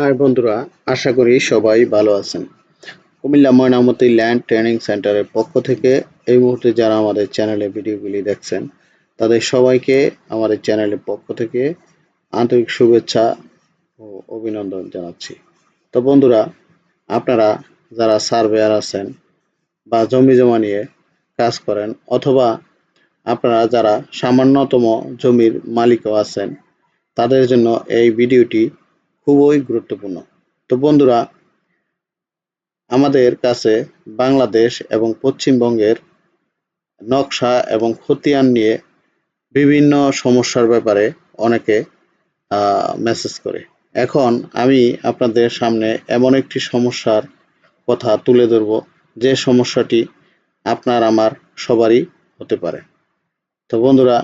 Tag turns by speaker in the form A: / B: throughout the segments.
A: High বন্ধুরা, আশা করি সবাই ভালো আছেন। কুমিল্লা ময়নামতি ল্যান্ড ট্রেনিং সেন্টারের পক্ষ থেকে এই মুহূর্তে যারা আমাদের চ্যানেলে ভিডিওগুলি দেখছেন, তাদের সবাইকে আমাদের চ্যানেলের পক্ষ থেকে আন্তরিক শুভেচ্ছা ও অভিনন্দন জানাচ্ছি। তো বন্ধুরা, আপনারা যারা সার্ভেয়ার আছেন বা জমি জমা নিয়ে কাজ করেন, অথবা আপনারা যারা সামান্যতম জমির মালিকও আছেন, তাদের জন্য এই ভিডিওটি খুবই গুরুত্বপূর্ণ। তো বন্ধুরা, আমাদের কাছে বাংলাদেশ এবং পশ্চিমবঙ্গের নকশা এবং খতিয়ান নিয়ে বিভিন্ন সমস্যার ব্যাপারে অনেকে মেসেজ করে। এখন আমি আপনাদের সামনে এমন একটি সমস্যার কথা তুলে ধরব, যে সমস্যাটি আপনার আমার সবারই হতে পারে। তো বন্ধুরা,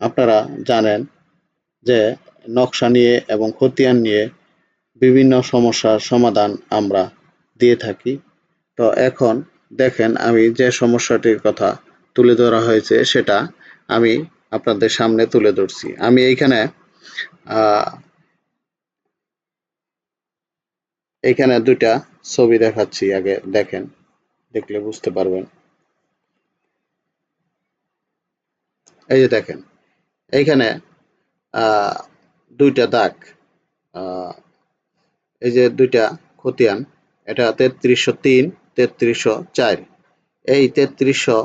A: আপনারা জানেন যে নকশা নিয়ে এবং খতিয়ান নিয়ে বিভিন্ন সমস্যার সমাধান আমরা দিয়ে থাকি। তো এখন দেখেন আমি যে সমস্যাটির কথা তুলে ধরা হয়েছে সেটা আমি আপনাদের সামনে তুলে ধরছি। আমি এইখানে এইখানে দুইটা ছবি দেখাচ্ছি আগে, দেখেন, দেখলে বুঝতে পারবেন। এই যে দেখেন, এইখানে দুইটা দাগ এই যে দুইটা খতিয়ান, এটা তেত্রিশশো তিন, তেত্রিশশো চার। এই তেত্রিশশো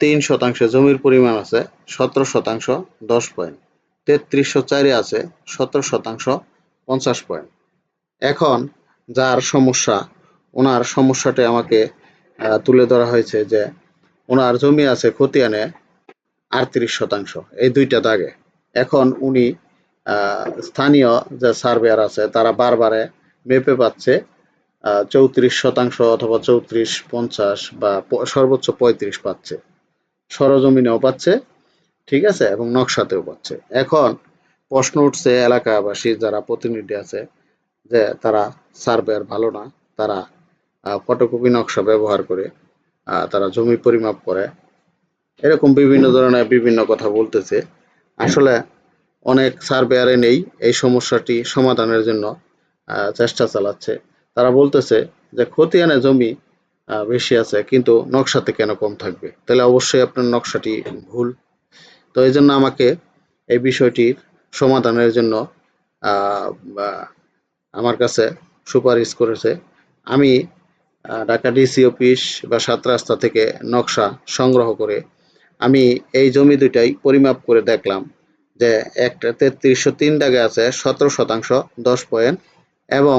A: তিন শতাংশ জমির পরিমাণ আছে সতেরো শতাংশ দশ পয়েন্ট। তেত্রিশশো চারে আছে সতেরো শতাংশ পঞ্চাশ পয়েন্ট। এখন যার সমস্যা, ওনার সমস্যাটা আমাকে তুলে ধরা হয়েছে যে ওনার জমি আছে খতিয়ানে আটত্রিশ শতাংশ, এই দুইটা দাগে। এখন উনি স্থানীয় যে সার্ভেয়ার আছে, তারা বারবারে মেপে পাচ্ছে চৌত্রিশ শতাংশ অথবা চৌত্রিশ, পঞ্চাশ বা সর্বোচ্চ পঁয়ত্রিশ পাচ্ছে। সরজমিনেও পাচ্ছে, ঠিক আছে? এবং নকশাতেও পাচ্ছে। এখন প্রশ্ন উঠছে এলাকাবাসী যারা প্রতিনিধি আছে, যে তারা সার্ভেয়ার ভালো না, তারা ফটোকপি নকশা ব্যবহার করে তারা জমি পরিমাপ করে। এরকম বিভিন্ন ধরনের বিভিন্ন কথা বলতেছে। আসলে অনেক সার্ভেয়ারে নেই এই সমস্যাটি সমাধানের জন্য চেষ্টা চালাচ্ছে। তারা বলতেছে যে খতিয়ানে জমি বেশি আছে, কিন্তু নকশাতে কেন কম থাকবে? তাহলে অবশ্যই আপনার নকশাটি ভুল। তো এই জন্য আমাকে এই বিষয়টির সমাধানের জন্য আমার কাছে সুপারিশ করেছে। আমি ঢাকা ডিসি অফিস বা সাত রাস্তা থেকে নকশা সংগ্রহ করে আমি এই জমি দুইটাই পরিমাপ করে দেখলাম। যে একটা তেত্রিশশো তিন দাগে আছে সতেরো শতাংশ, দশ পয়েন্ট, এবং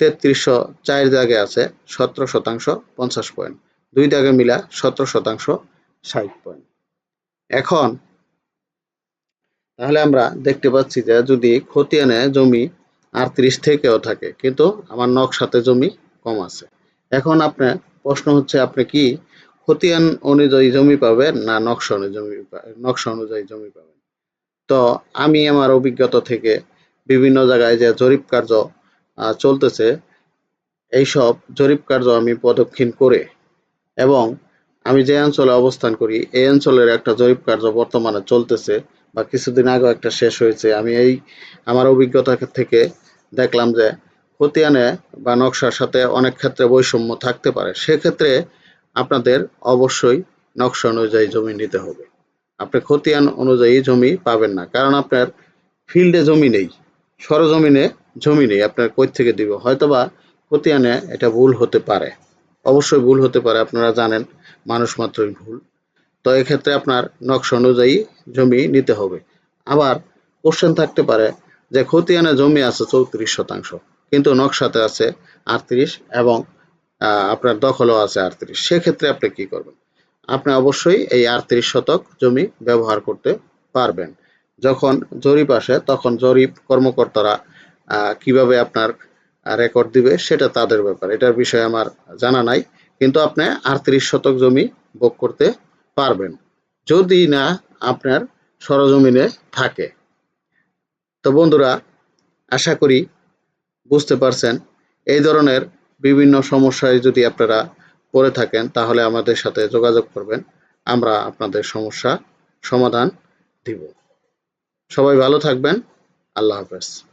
A: তেত্রিশশো চার দাগে আছে সতেরো শতাংশ, পঞ্চাশ পয়েন্ট। দুই দাগে মিলা সতেরো শতাংশ, ষাট পয়েন্ট। এখন, তাহলে আমরা দেখতে পাচ্ছি যে যদি খতিয়ানে জমি আটত্রিশ থেকেও থাকে, কিন্তু আমার নকশাতে জমি কম আছে। এখন আপনার প্রশ্ন হচ্ছে, আপনি কি খতিয়ান অনুযায়ী জমি পাবেন না নকশা অনুযায়ী জমি নকশা অনুযায়ী জমি পাবেন? তো আমি আমার অভিজ্ঞতা থেকে বিভিন্ন জায়গায় যে জরিপ কার্য চলতেছে, এইসব জরিপ কার্য আমি প্রদক্ষিণ করে এবং আমি যে অঞ্চলে অবস্থান করি, এই অঞ্চলের একটা জরিপ কার্য বর্তমানে চলতেছে বা কিছুদিন আগেও একটা শেষ হয়েছে। আমি এই আমার অভিজ্ঞতা থেকে দেখলাম যে খতিয়ানে বা নকশার সাথে অনেক ক্ষেত্রে বৈষম্য থাকতে পারে। সেক্ষেত্রে আপনাদের অবশ্যই নকশা অনুযায়ী জমি নিতে হবে। আপনি খতিয়ান অনুযায়ী জমি পাবেন না। কারণ আপনার ফিল্ডে জমি নেই, সরজমিনে জমি নেই, আপনার কই থেকে দিব? হয়তোবা খতিয়ানে এটা ভুল হতে পারে। অবশ্যই ভুল হতে পারে, আপনারা জানেন, মানুষ মাত্রই ভুল। তো এক্ষেত্রে আপনার নকশা অনুযায়ী জমি নিতে হবে। আবার কোশ্চেন থাকতে পারে যে খতিয়ানে জমি আছে চৌত্রিশ শতাংশ, কিন্তু নকশাতে আছে আটত্রিশ এবং আপনার দখলও আছে আটত্রিশ। সেক্ষেত্রে আপনি কি করবেন? আপনি অবশ্যই এই আটত্রিশ শতক জমি ব্যবহার করতে পারবেন। যখন জরিপ আসে, তখন জরিপ কর্মকর্তারা কীভাবে আপনার রেকর্ড দিবে সেটা তাদের ব্যাপার। এটার বিষয়ে আমার জানা নাই, কিন্তু আপনি আটত্রিশ শতক জমি ভোগ করতে পারবেন। যদি না আপনার সরজমিনে থাকে। তো বন্ধুরা, আশা করি বুঝতে পারছেন, এই ধরনের বিভিন্ন সমস্যায় যদি আপনারা পড়ে থাকেন, তাহলে আমাদের সাথে যোগাযোগ করবেন। আমরা আপনাদের সমস্যা সমাধান দিব। সবাই ভালো থাকবেন। আল্লাহ হাফেজ।